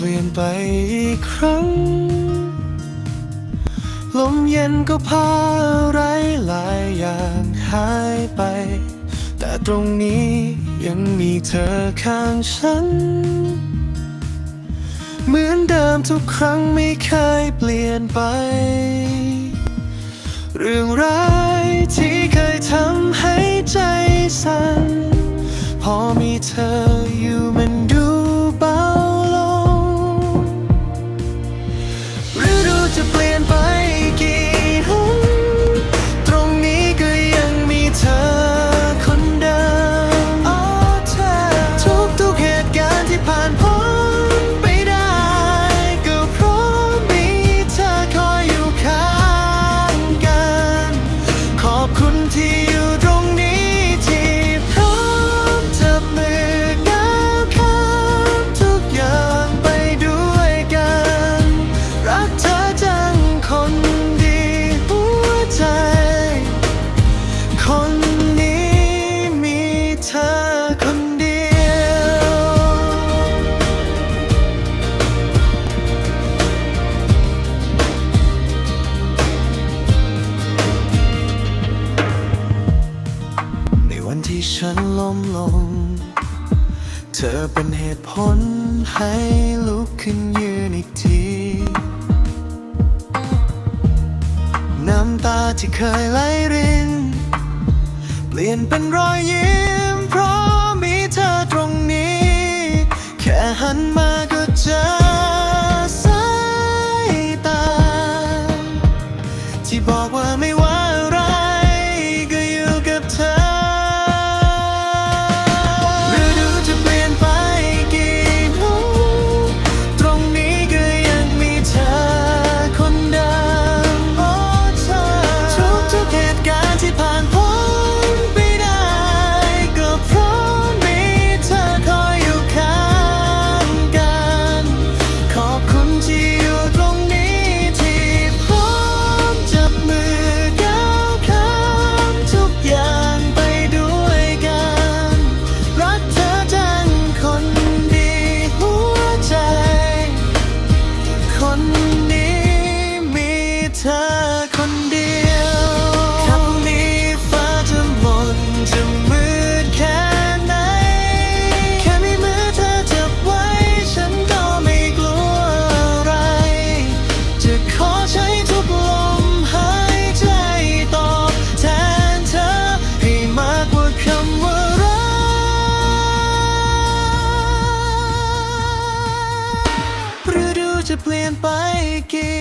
เปลี่ยนไปอีกครั้ง ลมเย็นก็พาไรหลายอย่างหายไป แต่ตรงนี้ยังมีเธอข้างฉัน เหมือนเดิมทุกครั้งไม่เคยเปลี่ยนไป เรื่องร้ายที่เคยทำให้ใจสั่นพอมีเธออยู่มัน ที่ฉันล้มลง เธอเป็นเหตุผลให้ลุกขึ้นยืนอีกที น้ำตาที่เคยไหลริน เปลี่ยนเป็นรอยยิ้ม เปลี่ยนไปกี่